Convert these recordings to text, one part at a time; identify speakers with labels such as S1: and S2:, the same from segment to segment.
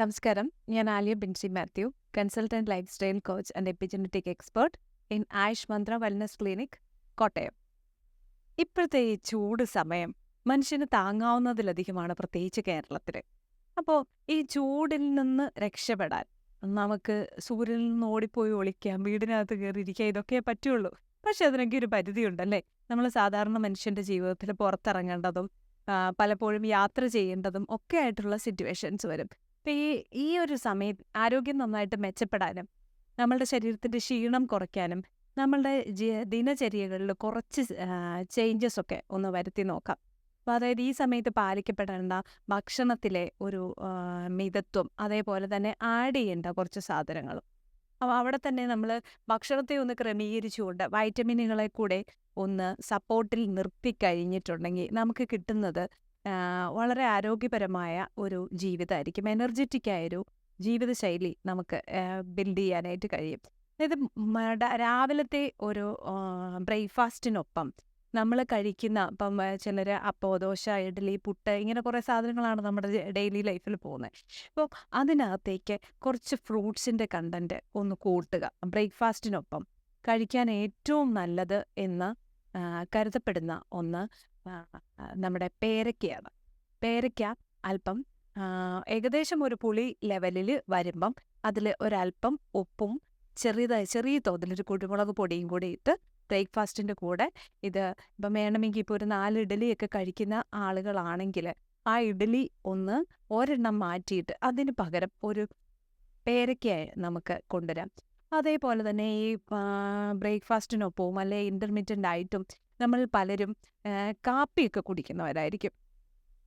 S1: നമസ്കാരം. ഞാൻ Aliya Binsy Mathew consultant lifestyle coach and epigenetic expert in Ayush Mantra wellness clinic Kottayam. ഇപ്പോഴത്തെ ഈ ചൂട് സമയം മനുഷ്യന് താങ്ങാവുന്നതിലധികമാണ് പ്രത്യേകിച്ച് കേരളത്തിൽ അപ്പോൾ ഈ ചൂടിൽ നിന്ന് രക്ഷപ്പെടാൻ നമുക്ക് സൂര്യനിൽ നിന്ന് ഓടിപ്പോയി ഒളിക്കാം വീടിനകത്ത് കയറിയിരിക്കാം ഇതൊക്കെ പറ്റുള്ളൂ. പക്ഷെ അതിനൊക്കെ ഒരു പരിധിയുണ്ടല്ലേ? നമ്മൾ സാധാരണ മനുഷ്യന്റെ ജീവിതത്തിൽ പുറത്തിറങ്ങേണ്ടതും പലപ്പോഴും യാത്ര ചെയ്യേണ്ടതും ഒക്കെ ആയിട്ടുള്ള സിറ്റുവേഷൻസ് വരും. അപ്പം ഈ ഈ ഒരു സമയത്ത് ആരോഗ്യം നന്നായിട്ട് മെച്ചപ്പെടാനും നമ്മളുടെ ശരീരത്തിന്റെ ക്ഷീണം കുറയ്ക്കാനും നമ്മളുടെ ദിനചര്യകളിൽ കുറച്ച് ചേഞ്ചസ് ഒക്കെ ഒന്ന് വരുത്തി നോക്കാം. അപ്പോൾ അതായത് ഈ സമയത്ത് പാലിക്കപ്പെടേണ്ട ഭക്ഷണത്തിലെ ഒരു മിതത്വം അതേപോലെ തന്നെ ആഡ് ചെയ്യേണ്ട കുറച്ച് സാധനങ്ങളും. അപ്പോൾ അവിടെ തന്നെ നമ്മൾ ഭക്ഷണത്തെ ഒന്ന് ക്രമീകരിച്ചുകൊണ്ട് വൈറ്റമിനുകളെ കൂടെ ഒന്ന് സപ്പോർട്ടിൽ നിർത്തി കഴിഞ്ഞിട്ടുണ്ടെങ്കിൽ നമുക്ക് കിട്ടുന്നത് വളരെ ആരോഗ്യപരമായ ഒരു ജീവിതമായിരിക്കും എനർജറ്റിക് ആയൊരു ജീവിതശൈലി നമുക്ക് ബിൽഡ് ചെയ്യാനായിട്ട് കഴിയും. അതായത് രാവിലത്തെ ഒരു ബ്രേക്ക്ഫാസ്റ്റിനൊപ്പം നമ്മൾ കഴിക്കുന്ന ഇപ്പം ചിലർ അപ്പോ ദോശ ഇഡ്ഡലി പുട്ട് ഇങ്ങനെ കുറേ സാധനങ്ങളാണ് നമ്മുടെ ഡെയിലി ലൈഫിൽ പോകുന്നത്. അപ്പോൾ അതിനകത്തേക്ക് കുറച്ച് ഫ്രൂട്ട്സിന്റെ കണ്ടന്റ് ഒന്ന് കൂട്ടുക. ബ്രേക്ക്ഫാസ്റ്റിനൊപ്പം കഴിക്കാൻ ഏറ്റവും നല്ലത് എന്ന് കരുതപ്പെടുന്ന ഒന്ന് നമ്മുടെ പേരക്കയാണ്. പേരക്ക അല്പം ഏകദേശം ഒരു പുളി ലെവലിൽ വരുമ്പം അതിൽ ഒരല്പം ഉപ്പും ചെറിയതായി ചെറിയ തോതിൽ ഒരു കുരുമുളക് പൊടിയും കൂടി ഇട്ട് ബ്രേക്ക്ഫാസ്റ്റിന്റെ കൂടെ ഇത് ഇപ്പം വേണമെങ്കിൽ ഇപ്പോൾ ഒരു നാല് ഇഡലിയൊക്കെ കഴിക്കുന്ന ആളുകളാണെങ്കിൽ ആ ഇഡലി ഒന്ന് ഒരെണ്ണം മാറ്റിയിട്ട് അതിന് പകരം ഒരു പേരയ്ക്കായി നമുക്ക് കൊണ്ടുവരാം. അതേപോലെ തന്നെ ഈ ബ്രേക്ക്ഫാസ്റ്റിനൊപ്പവും അല്ലെ ഇന്റർമീഡിയന്റ് ആയിട്ടും നമ്മൾ പലരും കാപ്പിയൊക്കെ കുടിക്കുന്നവരായിരിക്കും.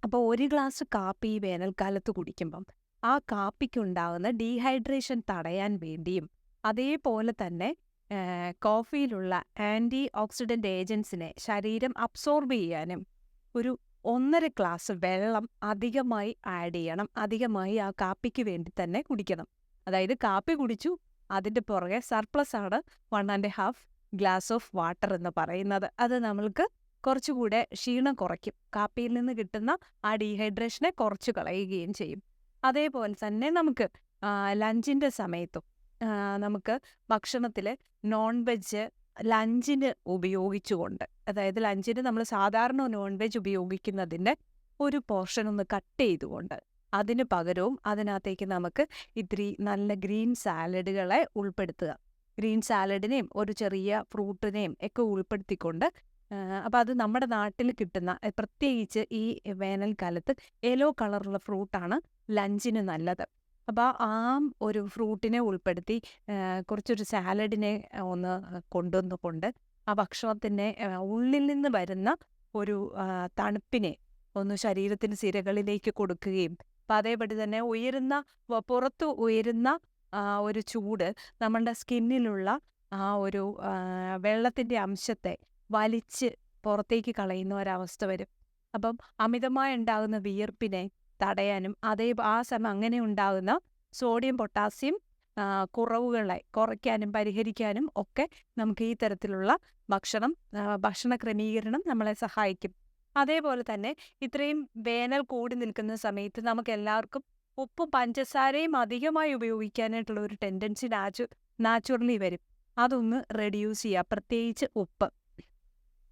S1: അപ്പോൾ ഒരു ഗ്ലാസ് കാപ്പി വേനൽക്കാലത്ത് കുടിക്കുമ്പം ആ കാപ്പിക്കുണ്ടാകുന്ന ഡീഹൈഡ്രേഷൻ തടയാൻ വേണ്ടിയും അതേപോലെ തന്നെ കോഫിയിലുള്ള ആന്റി ഓക്സിഡന്റ് ഏജൻസിനെ ശരീരം അബ്സോർബ് ചെയ്യാനും ഒരു ഒന്നര ഗ്ലാസ് വെള്ളം അധികമായി ആഡ് ചെയ്യണം. അധികമായി ആ കാപ്പിക്ക് വേണ്ടി തന്നെ കുടിക്കണം. അതായത് കാപ്പി കുടിച്ചു അതിന്റെ പുറകെ സർപ്ലസ് ആണ് one and half glass of water എന്ന് പറയുന്നത്. അത് നമ്മൾക്ക് കുറച്ചുകൂടെ ക്ഷീണം കുറയ്ക്കും. കാപ്പിയിൽ നിന്ന് കിട്ടുന്ന ആ ഡീഹൈഡ്രേഷനെ കുറച്ച് കളയുകയും ചെയ്യും. അതേപോലെ തന്നെ നമുക്ക് ലഞ്ചിന്റെ സമയത്തും നമുക്ക് ഭക്ഷണത്തിൽ നോൺ വെജ് ലഞ്ചിന് ഉപയോഗിച്ചുകൊണ്ട് അതായത് ലഞ്ചിന് നമ്മൾ സാധാരണ നോൺ വെജ് ഉപയോഗിക്കുന്നതിന്റെ ഒരു പോർഷൻ ഒന്ന് കട്ട് ചെയ്തുകൊണ്ട് അതിന് പകരവും അതിനകത്തേക്ക് നമുക്ക് ഇത്തിരി നല്ല ഗ്രീൻ സാലഡുകളെ ഉൾപ്പെടുത്തുക. ഗ്രീൻ സാലഡിനെയും ഒരു ചെറിയ ഫ്രൂട്ടിനെയും ഒക്കെ ഉൾപ്പെടുത്തിക്കൊണ്ട് അപ്പോൾ അത് നമ്മുടെ നാട്ടിൽ കിട്ടുന്ന പ്രത്യേകിച്ച് ഈ വേനൽക്കാലത്ത് യെല്ലോ കളറുള്ള ഫ്രൂട്ടാണ് ലഞ്ചിന് നല്ലത്. അപ്പോൾ ആ ഒരു ഫ്രൂട്ടിനെ ഉൾപ്പെടുത്തി കുറച്ചൊരു സാലഡിനെ ഒന്ന് കൊണ്ടുവന്നുകൊണ്ട് ആ ഭക്ഷണത്തിന്റെ ഉള്ളിൽ നിന്ന് വരുന്ന ഒരു തണുപ്പിനെ ഒന്ന് ശരീരത്തിന് സിരകളിലേക്ക് കൊടുക്കുകയും അപ്പം അതേപടി തന്നെ ഉയരുന്ന പുറത്ത് ഉയരുന്ന ആ ഒരു ചൂട് നമ്മളുടെ സ്കിന്നിലുള്ള ആ ഒരു വെള്ളത്തിന്റെ അംശത്തെ വലിച്ച് പുറത്തേക്ക് കളയുന്ന ഒരവസ്ഥ വരും. അപ്പം അമിതമായി ഉണ്ടാകുന്ന വിയർപ്പിനെ തടയാനും അതേ ആ സമയം അങ്ങനെ ഉണ്ടാകുന്ന സോഡിയം പൊട്ടാസ്യം കുറവുകളെ കുറയ്ക്കാനും പരിഹരിക്കാനും ഒക്കെ നമുക്ക് ഈ തരത്തിലുള്ള ഭക്ഷണം ഭക്ഷണ ക്രമീകരണം നമ്മളെ സഹായിക്കും. അതേപോലെ തന്നെ ഇത്രയും വേനൽ കൂടി നിൽക്കുന്ന സമയത്ത് നമുക്ക് എല്ലാവർക്കും ഉപ്പും പഞ്ചസാരയും അധികമായി ഉപയോഗിക്കാനായിട്ടുള്ള ഒരു ടെൻഡൻസി നാച്ചു നാച്ചുറലി വരും. അതൊന്ന് റെഡ്യൂസ് ചെയ്യുക. പ്രത്യേകിച്ച് ഉപ്പ്.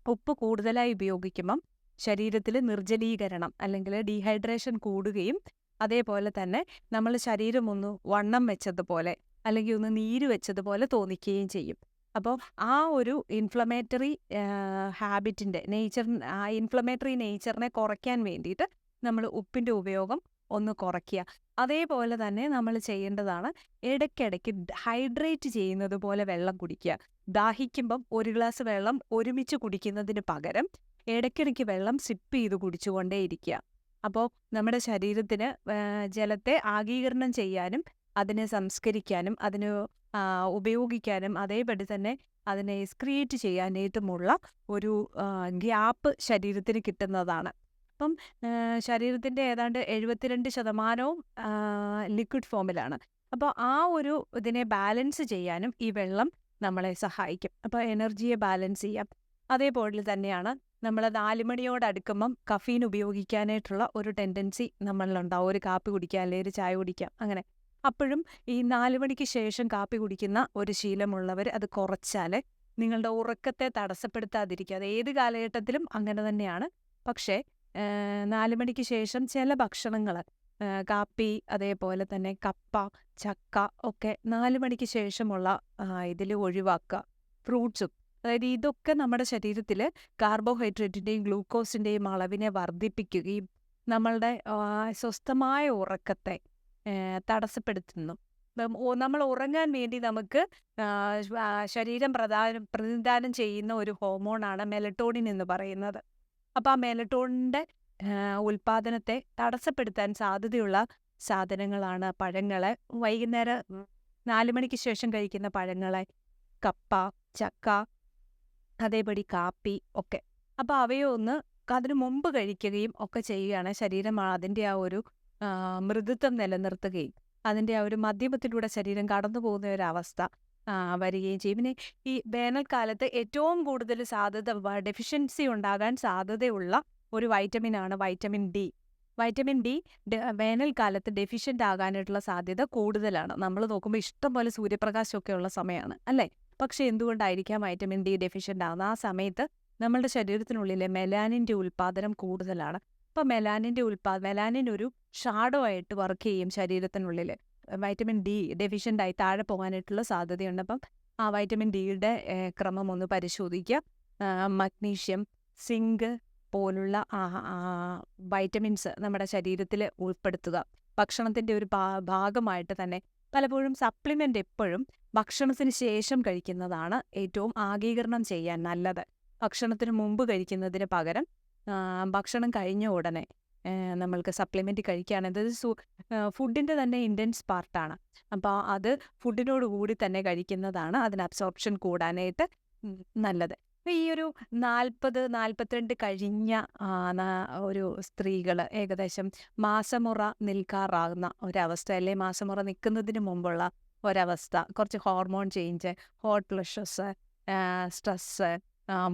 S1: ഉപ്പ് കൂടുതലായി ഉപയോഗിക്കുമ്പം ശരീരത്തിൽ നിർജലീകരണം അല്ലെങ്കിൽ ഡീഹൈഡ്രേഷൻ കൂടുകയും അതേപോലെ തന്നെ നമ്മൾ ശരീരം ഒന്ന് വണ്ണം വെച്ചതുപോലെ അല്ലെങ്കിൽ ഒന്ന് നീര് വെച്ചതുപോലെ തോന്നിക്കുകയും ചെയ്യും. അപ്പോൾ ആ ഒരു ഇൻഫ്ലമേറ്ററി ഹാബിറ്റിന്റെ നേച്ചർ ആ ഇൻഫ്ലമേറ്ററി നേച്ചറിനെ കുറയ്ക്കാൻ വേണ്ടിയിട്ട് നമ്മൾ ഉപ്പിന്റെ ഉപയോഗം ഒന്ന് കുറയ്ക്കുക. അതേപോലെ തന്നെ നമ്മൾ ചെയ്യേണ്ടതാണ് ഇടയ്ക്കിടയ്ക്ക് ഹൈഡ്രേറ്റ് ചെയ്യുന്നത് പോലെ വെള്ളം കുടിക്കുക. ദാഹിക്കുമ്പം ഒരു ഗ്ലാസ് വെള്ളം ഒരുമിച്ച് കുടിക്കുന്നതിന് പകരം ഇടയ്ക്കിടയ്ക്ക് വെള്ളം സിപ്പ് ചെയ്ത് കുടിച്ചുകൊണ്ടേയിരിക്കുക. അപ്പോൾ നമ്മുടെ ശരീരത്തിന് ജലത്തെ ആഗീകരണം ചെയ്യാനും അതിനെ സംസ്കരിക്കാനും അതിന് ഉപയോഗിക്കാനും അതേപടി തന്നെ അതിനെ എക്സ്ക്രിയേറ്റ് ചെയ്യാനായിട്ടുമുള്ള ഒരു ഗ്യാപ്പ് ശരീരത്തിന് കിട്ടുന്നതാണ്. അപ്പം ശരീരത്തിന്റെ ഏതാണ്ട് എഴുപത്തിരണ്ട് ശതമാനവും ലിക്വിഡ് ഫോമിലാണ് അപ്പോൾ ആ ഒരു ഇതിനെ ബാലൻസ് ചെയ്യാനും ഈ വെള്ളം നമ്മളെ സഹായിക്കും. അപ്പോൾ എനർജിയെ ബാലൻസ് ചെയ്യാം. അതേപോലെ തന്നെയാണ് നമ്മൾ നാല് മണിയോട് അടുക്കുമ്പം കഫീൻ ഉപയോഗിക്കാനായിട്ടുള്ള ഒരു ടെൻഡൻസി നമ്മളിലുണ്ടാവും. ഒരു കാപ്പി കുടിക്കാം അല്ലെങ്കിൽ ഒരു ചായ കുടിക്കാം അങ്ങനെ. അപ്പോഴും ഈ നാല് മണിക്ക് ശേഷം കാപ്പി കുടിക്കുന്ന ഒരു ശീലമുള്ളവർ അത് കുറച്ചാൽ നിങ്ങളുടെ ഉറക്കത്തെ തടസ്സപ്പെടുത്താതിരിക്കുക. അത് ഏത് കാലഘട്ടത്തിലും അങ്ങനെ തന്നെയാണ്. പക്ഷേ നാല് മണിക്ക് ശേഷം ചില ഭക്ഷണങ്ങൾ കാപ്പി അതേപോലെ തന്നെ കപ്പ ചക്ക ഒക്കെ നാല് മണിക്ക് ശേഷമുള്ള ഇതിൽ ഒഴിവാക്കുക. ഫ്രൂട്ട്സും. അതായത് ഇതൊക്കെ നമ്മുടെ ശരീരത്തിൽ കാർബോഹൈഡ്രേറ്റിന്റെയും ഗ്ലൂക്കോസിന്റെയും അളവിനെ വർദ്ധിപ്പിക്കുകയും നമ്മളുടെ സ്വസ്ഥമായ ഉറക്കത്തെ തടസ്സപ്പെടുത്തുന്നു. നമ്മൾ ഉറങ്ങാൻ വേണ്ടി നമുക്ക് ശരീരം പ്രധാനം പ്രതിനിധാനം ചെയ്യുന്ന ഒരു ഹോർമോണാണ് മെലട്ടോണിൻ എന്ന് പറയുന്നത്. അപ്പോൾ ആ മെലട്ടോണിന്റെ ഉൽപ്പാദനത്തെ തടസ്സപ്പെടുത്താൻ സാധ്യതയുള്ള സാധനങ്ങളാണ് പഴങ്ങൾ. വൈകുന്നേരം നാല് മണിക്ക് ശേഷം കഴിക്കുന്ന പഴങ്ങളെ കപ്പ ചക്ക അതേപടി കാപ്പി ഒക്കെ. അപ്പോൾ അവയെ ഒന്ന് അതിനു മുമ്പ് കഴിക്കുകയും ഒക്കെ ചെയ്യുകയാണ്. ശരീരം അതിന്റെ ആ ഒരു മൃദുത്വം നിലനിർത്തുകയും അതിന്റെ ആ ഒരു മധ്യമത്തിലൂടെ ശരീരം കടന്നു പോകുന്ന ഒരു അവസ്ഥ. ആ, വരികയും ചെയ്യും. പിന്നെ ഈ വേനൽക്കാലത്ത് ഏറ്റവും കൂടുതൽ സാധ്യത ഡെഫിഷ്യൻസി ഉണ്ടാകാൻ സാധ്യതയുള്ള ഒരു വൈറ്റമിൻ ആണ് വൈറ്റമിൻ ഡി വൈറ്റമിൻ ഡി വേനൽക്കാലത്ത് ഡെഫിഷ്യന്റ് ആകാനായിട്ടുള്ള സാധ്യത കൂടുതലാണ്. നമ്മൾ നോക്കുമ്പോൾ ഇഷ്ടം പോലെ സൂര്യപ്രകാശമൊക്കെ ഉള്ള സമയമാണ് അല്ലേ? പക്ഷെ എന്തുകൊണ്ടായിരിക്കാം വൈറ്റമിൻ ഡി ഡെഫിഷ്യന്റ് ആകുന്നത് ആ സമയത്ത് നമ്മളുടെ ശരീരത്തിനുള്ളിലെ മെലാനിന്റെ ഉൽപ്പാദനം കൂടുതലാണ്. അപ്പോൾ മെലാനിന്റെ ഉൽപ്പാ മെലാനിൻ ഒരു ഷാഡോ ആയിട്ട് വർക്ക് ചെയ്യും ശരീരത്തിനുള്ളിൽ. വൈറ്റമിൻ ഡി ഡെഫിഷ്യന്റ് ആയി താഴെ പോകാനായിട്ടുള്ള സാധ്യതയുണ്ട്. അപ്പം ആ വൈറ്റമിൻ ഡിയുടെ ക്രമം ഒന്ന് പരിശോധിക്കുക. മഗ്നീഷ്യം സിങ്ക് പോലുള്ള വൈറ്റമിൻസ് നമ്മുടെ ശരീരത്തിൽ ഉൾപ്പെടുത്തുക. ഭക്ഷണത്തിന്റെ ഒരു ഭാഗമായിട്ട് തന്നെ പലപ്പോഴും സപ്ലിമെന്റ് എപ്പോഴും ഭക്ഷണത്തിന് ശേഷം കഴിക്കുന്നതാണ് ഏറ്റവും ആഗീകരണം ചെയ്യാൻ നല്ലത്. ഭക്ഷണത്തിന് മുമ്പ് കഴിക്കുന്നതിന് പകരം ഭക്ഷണം കഴിഞ്ഞ ഉടനെ നമ്മൾക്ക് സപ്ലിമെന്റ് കഴിക്കുകയാണെങ്കിൽ അത് സു ഫുഡിന്റെ തന്നെ ഇന്റൻസ് പാർട്ടാണ്. അപ്പോൾ അത് ഫുഡിനോട് കൂടി തന്നെ കഴിക്കുന്നതാണ് അതിന് അബ്സോർപ്ഷൻ കൂടാനായിട്ട് നല്ലത്. ഈ ഒരു നാൽപ്പത് നാൽപ്പത്തിരണ്ട് കഴിഞ്ഞ ഒരു സ്ത്രീകൾ ഏകദേശം മാസമുറ നിൽക്കാറാകുന്ന ഒരവസ്ഥ അല്ലെ? മാസമുറ നിൽക്കുന്നതിന് മുമ്പുള്ള ഒരവസ്ഥ. കുറച്ച് hormone change hot flushes stress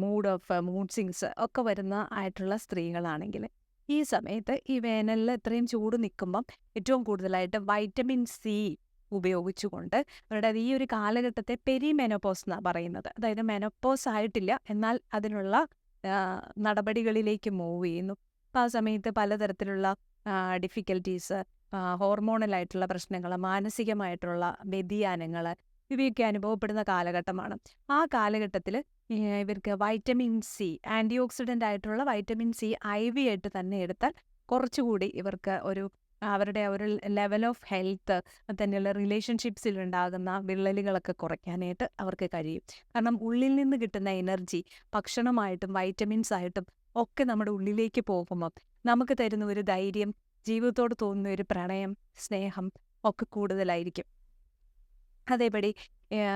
S1: mood off mood swings ഒക്കെ വരുന്ന ആയിട്ടുള്ള സ്ത്രീകളാണെങ്കിൽ. ഈ സമയത്ത് ഈ വേനലിൽ ഇത്രയും ചൂട് നിൽക്കുമ്പം ഏറ്റവും കൂടുതലായിട്ട് വൈറ്റമിൻ സി ഉപയോഗിച്ചുകൊണ്ട് അവരുടെ ഈ ഒരു കാലഘട്ടത്തെ പെരിമെനോപോസ് എന്നാണ് പറയുന്നത്. അതായത് മെനോപ്പോസ് ആയിട്ടില്ല എന്നാൽ അതിനുള്ള നടപടികളിലേക്ക് മൂവ് ചെയ്യുന്നു. അപ്പം ആ സമയത്ത് പലതരത്തിലുള്ള ഡിഫിക്കൽറ്റീസ് ഹോർമോണലായിട്ടുള്ള പ്രശ്നങ്ങൾ മാനസികമായിട്ടുള്ള വ്യതിയാനങ്ങൾ ഇവയൊക്കെ അനുഭവപ്പെടുന്ന കാലഘട്ടമാണ്. ആ കാലഘട്ടത്തിൽ ഇവർക്ക് വൈറ്റമിൻ സി ആന്റി ഓക്സിഡന്റ് ആയിട്ടുള്ള വൈറ്റമിൻ സി ഐ വി ആയിട്ട് തന്നെ എടുത്താൽ കുറച്ചുകൂടി ഇവർക്ക് ഒരു അവരുടെ ഒരു ലെവൽ ഓഫ് ഹെൽത്ത് തന്നെയുള്ള റിലേഷൻഷിപ്സിൽ ഉണ്ടാകുന്ന വിള്ളലുകളൊക്കെ കുറയ്ക്കാനായിട്ട് അവർക്ക് കഴിയും. കാരണം ഉള്ളിൽ നിന്ന് കിട്ടുന്ന എനർജി ഭക്ഷണമായിട്ടും വൈറ്റമിൻസ് ആയിട്ടും ഒക്കെ നമ്മുടെ ഉള്ളിലേക്ക് പോകുമ്പോൾ നമുക്ക് തരുന്ന ഒരു ധൈര്യം ജീവിതത്തോട് തോന്നുന്ന ഒരു പ്രണയം സ്നേഹം ഒക്കെ കൂടുതലായിരിക്കും. അതേപടി.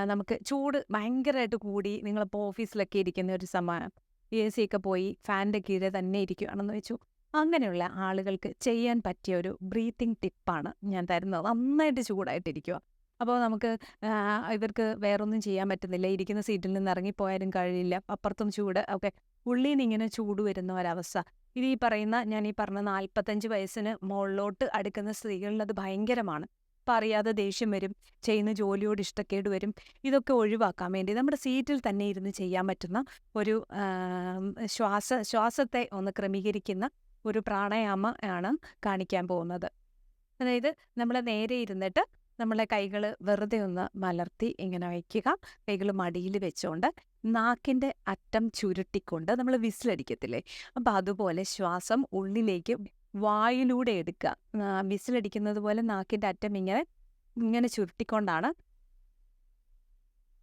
S1: നമുക്ക് ചൂട് ഭയങ്കരമായിട്ട് കൂടി നിങ്ങളിപ്പോൾ ഓഫീസിലൊക്കെ ഇരിക്കുന്ന ഒരു സമയം എ സി ഒക്കെ പോയി ഫാനിന്റെ കീഴെ തന്നെ ഇരിക്കുകയാണെന്ന് വെച്ചു. അങ്ങനെയുള്ള ആളുകൾക്ക് ചെയ്യാൻ പറ്റിയ ഒരു ബ്രീത്തിങ് ടിപ്പാണ് ഞാൻ തരുന്നത്. നന്നായിട്ട് ചൂടായിട്ടിരിക്കുക അപ്പോൾ നമുക്ക് ഇവർക്ക് വേറൊന്നും ചെയ്യാൻ പറ്റുന്നില്ല. ഇരിക്കുന്ന സീറ്റിൽ നിന്ന് ഇറങ്ങിപ്പോയാലും കഴിയില്ല. അപ്പുറത്തും ചൂട്. ഒക്കെ ഉള്ളിൽ നിന്ന് ഇങ്ങനെ ചൂട് വരുന്ന ഒരവസ്ഥ. ഇത് ഈ പറയുന്ന ഞാൻ ഈ പറഞ്ഞ നാൽപ്പത്തഞ്ച് വയസ്സിന് മുകളിലോട്ട് അടുക്കുന്ന സ്ത്രീകളിൽ അത് ഭയങ്കരമാണ്. അപ്പം അറിയാതെ ദേഷ്യം വരും ചെയ്യുന്ന ജോലിയോട് ഇഷ്ടക്കേട് വരും ഇതൊക്കെ ഒഴിവാക്കാൻ വേണ്ടി നമ്മുടെ സീറ്റിൽ തന്നെ ഇരുന്ന് ചെയ്യാൻ പറ്റുന്ന ഒരു ശ്വാസ ശ്വാസത്തെ ഒന്ന് ക്രമീകരിക്കുന്ന ഒരു പ്രാണായാമ ആണ് കാണിക്കാൻ പോകുന്നത്. അതായത് നമ്മൾ നേരെ ഇരുന്നിട്ട് നമ്മളെ കൈകൾ വെറുതെ ഒന്ന് മലർത്തി ഇങ്ങനെ വയ്ക്കുക. കൈകൾ മടിയിൽ വെച്ചുകൊണ്ട് നാക്കിന്റെ അറ്റം ചുരുട്ടിക്കൊണ്ട് നമ്മൾ വിസിലടിക്കത്തില്ലേ? അപ്പം അതുപോലെ ശ്വാസം ഉള്ളിലേക്ക് വായിലൂടെ എടുക്കുക. വിസിലടിക്കുന്നത് പോലെ നാക്കിന്റെ അറ്റം ഇങ്ങനെ ഇങ്ങനെ ചുരുട്ടിക്കൊണ്ടാണ്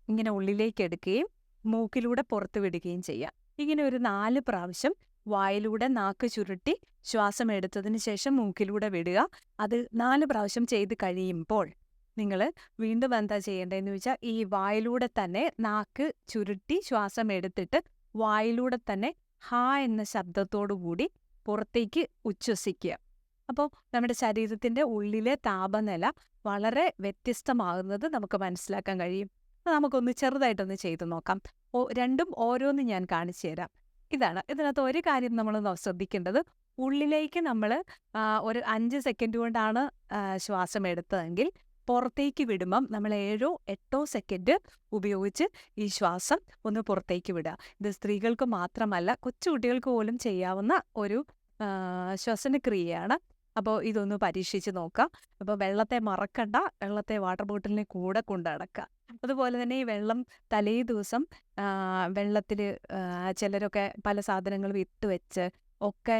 S1: ഇങ്ങനെ ഉള്ളിലേക്ക് എടുക്കുകയും മൂക്കിലൂടെ പുറത്ത് വിടുകയും ചെയ്യുക. ഇങ്ങനെ ഒരു നാല് പ്രാവശ്യം വായിലൂടെ നാക്ക് ചുരുട്ടി ശ്വാസം എടുത്തതിന് ശേഷം മൂക്കിലൂടെ വിടുക. അത് നാല് പ്രാവശ്യം ചെയ്ത് കഴിയുമ്പോൾ നിങ്ങൾ വീണ്ടും എന്താ ചെയ്യേണ്ടതെന്ന് വെച്ചാൽ ഈ വായിലൂടെ തന്നെ നാക്ക് ചുരുട്ടി ശ്വാസം എടുത്തിട്ട് വായിലൂടെ തന്നെ ഹാ എന്ന ശബ്ദത്തോടു കൂടി പുറത്തേക്ക് ഉച്ഛ്വസിക്കുക അപ്പോൾ നമ്മുടെ ശരീരത്തിന്റെ ഉള്ളിലെ താപനില വളരെ വ്യത്യസ്തമാകുന്നത് നമുക്ക് മനസ്സിലാക്കാൻ കഴിയും. നമുക്കൊന്ന് ചെറുതായിട്ടൊന്ന് ചെയ്തു നോക്കാം. ഓ രണ്ടും ഓരോന്ന് ഞാൻ കാണിച്ചു തരാം. ഇതാണ്. ഇതിനകത്ത് ഒരു കാര്യം നമ്മൾ ശ്രദ്ധിക്കേണ്ടത്. ഉള്ളിലേക്ക് നമ്മൾ ഒരു അഞ്ച് സെക്കൻഡ് കൊണ്ടാണ് ശ്വാസം എടുത്തതെങ്കിൽ പുറത്തേക്ക് വിടുമ്പം നമ്മൾ ഏഴോ എട്ടോ സെക്കൻഡ് ഉപയോഗിച്ച് ഈ ശ്വാസം ഒന്ന് പുറത്തേക്ക് വിടുക. ഇത് സ്ത്രീകൾക്ക് മാത്രമല്ല കൊച്ചുകുട്ടികൾക്ക് പോലും ചെയ്യാവുന്ന ഒരു ശ്വസനക്രിയയാണ് അപ്പോൾ ഇതൊന്ന് പരീക്ഷിച്ച് നോക്കാം. അപ്പോൾ വെള്ളത്തെ മറക്കണ്ട വെള്ളത്തെ വാട്ടർ ബോട്ടിലിനെ കൂടെ കൊണ്ട് നടക്കുക അതുപോലെ തന്നെ ഈ വെള്ളം തലേ ദിവസം വെള്ളത്തിൽ ചിലരൊക്കെ പല സാധനങ്ങളും ഇട്ട് വെച്ച് ഒക്കെ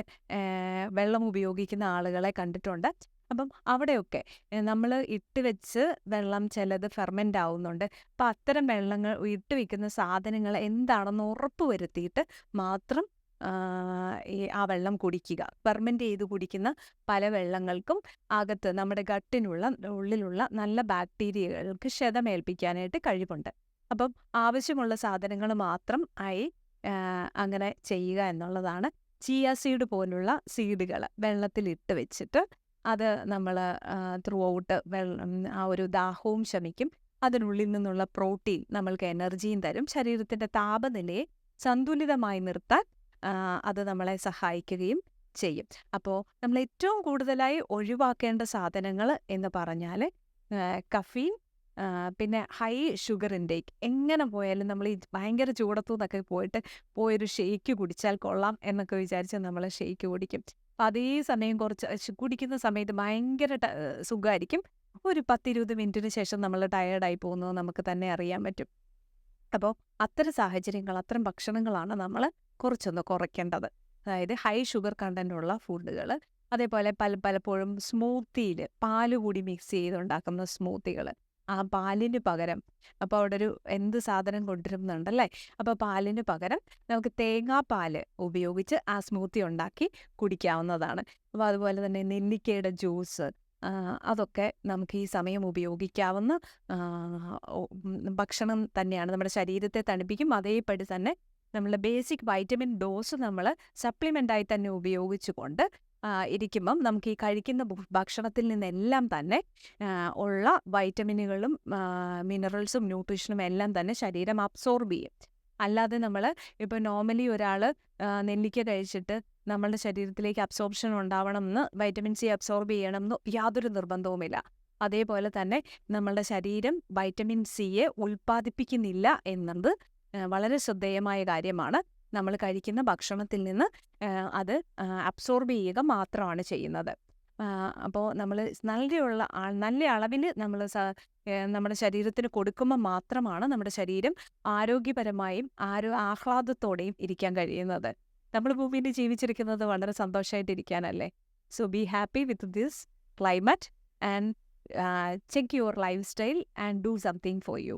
S1: വെള്ളം ഉപയോഗിക്കുന്ന ആളുകളെ കണ്ടിട്ടുണ്ട്. അപ്പം അവിടെയൊക്കെ നമ്മൾ ഇട്ട് വെച്ച് വെള്ളം ചിലത് ഫെർമെന്റ് ആവുന്നുണ്ട്. അപ്പം അത്തരം വെള്ളങ്ങൾ ഇട്ട് വയ്ക്കുന്ന സാധനങ്ങൾ എന്താണെന്ന് ഉറപ്പ് വരുത്തിയിട്ട് മാത്രം ഈ ആ വെള്ളം കുടിക്കുക. ഫെർമെന്റ് ചെയ്ത് കുടിക്കുന്ന പല വെള്ളങ്ങൾക്കും അകത്ത് നമ്മുടെ ഗട്ടിനുള്ള ഉള്ളിലുള്ള നല്ല ബാക്ടീരിയകൾക്ക് ക്ഷതമേൽപ്പിക്കാനായിട്ട് കഴിവുണ്ട്. അപ്പം ആവശ്യമുള്ള സാധനങ്ങൾ മാത്രം ആയി അങ്ങനെ ചെയ്യുക എന്നുള്ളതാണ് ചിയ സീഡ് പോലുള്ള സീഡുകൾ വെള്ളത്തിലിട്ട് വെച്ചിട്ട് അത് നമ്മൾ ത്രൂ ഔട്ട് ആ ഒരു ദാഹവും ശമിക്കും. അതിനുള്ളിൽ നിന്നുള്ള പ്രോട്ടീൻ നമ്മൾക്ക് എനർജിയും തരും. ശരീരത്തിന്റെ താപനിലയെ സന്തുലിതമായി നിർത്താൻ അത് നമ്മളെ സഹായിക്കുകയും ചെയ്യും. അപ്പോൾ നമ്മൾ ഏറ്റവും കൂടുതലായി ഒഴിവാക്കേണ്ട സാധനങ്ങൾ എന്ന് പറഞ്ഞാൽ കഫീൻ പിന്നെ ഹൈ ഷുഗർ ഇൻടേക്ക് എങ്ങനെ പോയാലും നമ്മൾ ഈ ഭയങ്കര ചൂടത്തു നിന്നൊക്കെ പോയിട്ട് പോയൊരു ഷെയ്ക്ക് കുടിച്ചാൽ കൊള്ളാം എന്നൊക്കെ വിചാരിച്ച് നമ്മൾ ഷെയ്ക്ക് കുടിക്കും. അപ്പം അതേ സമയം കുറച്ച് കുടിക്കുന്ന സമയത്ത് ഭയങ്കര സുഖമായിരിക്കും ഒരു പത്തിരുപത് മിനിറ്റിന് ശേഷം നമ്മൾ ടയേർഡായി പോകുന്നത് നമുക്ക് തന്നെ അറിയാൻ പറ്റും. അപ്പോൾ അത്തരം സാഹചര്യങ്ങൾ അത്തരം ഭക്ഷണങ്ങളാണ് നമ്മൾ കുറച്ചൊന്ന് കുറയ്ക്കേണ്ടത്. അതായത് ഹൈ ഷുഗർ കണ്ടന്റുള്ള ഫുഡുകൾ അതേപോലെ പല പലപ്പോഴും സ്മൂത്തിയിൽ പാൽ കൂടി മിക്സ് ചെയ്തുണ്ടാക്കുന്ന സ്മൂത്തികൾ ആ പാലിന് പകരം അപ്പോൾ അവിടെ ഒരു എന്ത് സാധനം കൊണ്ടുവരുന്നുണ്ടല്ലേ? അപ്പോൾ പാലിന് പകരം നമുക്ക് തേങ്ങാപ്പാൽ ഉപയോഗിച്ച് ആ സ്മൂത്തി ഉണ്ടാക്കി കുടിക്കാവുന്നതാണ്. അപ്പോൾ അതുപോലെ തന്നെ നെല്ലിക്കയുടെ ജ്യൂസ് അതൊക്കെ നമുക്ക് ഈ സമയം ഉപയോഗിക്കാവുന്ന ഭക്ഷണം തന്നെയാണ് നമ്മുടെ ശരീരത്തെ തണുപ്പിക്കും. അതേപടി തന്നെ നമ്മളുടെ ബേസിക് വൈറ്റമിൻ ഡോസ് നമ്മൾ സപ്ലിമെന്റായി തന്നെ ഉപയോഗിച്ചുകൊണ്ട് ഇരിക്കുമ്പം നമുക്ക് ഈ കഴിക്കുന്ന ഭക്ഷണത്തിൽ നിന്നെല്ലാം തന്നെ ഉള്ള വൈറ്റമിനുകളും മിനറൽസും ന്യൂട്രീഷനും എല്ലാം തന്നെ ശരീരം അബ്സോർബ് ചെയ്യും. അല്ലാതെ നമ്മൾ ഇപ്പോൾ നോർമലി ഒരാൾ നെല്ലിക്ക കഴിച്ചിട്ട് നമ്മളുടെ ശരീരത്തിലേക്ക് അബ്സോർപ്ഷൻ ഉണ്ടാവണം എന്ന് വൈറ്റമിൻ സി അബ്സോർബ് ചെയ്യണം എന്ന് യാതൊരു നിർബന്ധവുമില്ല. അതേപോലെ തന്നെ നമ്മളുടെ ശരീരം വൈറ്റമിൻ സിയെ ഉൽപ്പാദിപ്പിക്കുന്നില്ല എന്നത് വളരെ ശ്രദ്ധേയമായ കാര്യമാണ്. നമ്മൾ കഴിക്കുന്ന ഭക്ഷണത്തിൽ നിന്ന് അത് അബ്സോർബ് ചെയ്യുക മാത്രമാണ് ചെയ്യുന്നത്. അപ്പോൾ നമ്മൾ നല്ലയുള്ള നല്ല അളവിൽ നമ്മൾ നമ്മുടെ ശരീരത്തിന് കൊടുക്കുമ്പോൾ മാത്രമാണ് നമ്മുടെ ശരീരം ആരോഗ്യപരമായും ആരോ ആഹ്ലാദത്തോടെയും ഇരിക്കാൻ കഴിയുന്നത്. നമ്മൾ ഭൂമിയിൽ ജീവിച്ചിരിക്കുന്നത് വളരെ സന്തോഷമായിട്ടിരിക്കാനല്ലേ so be happy with this climate and check your lifestyle and do something for you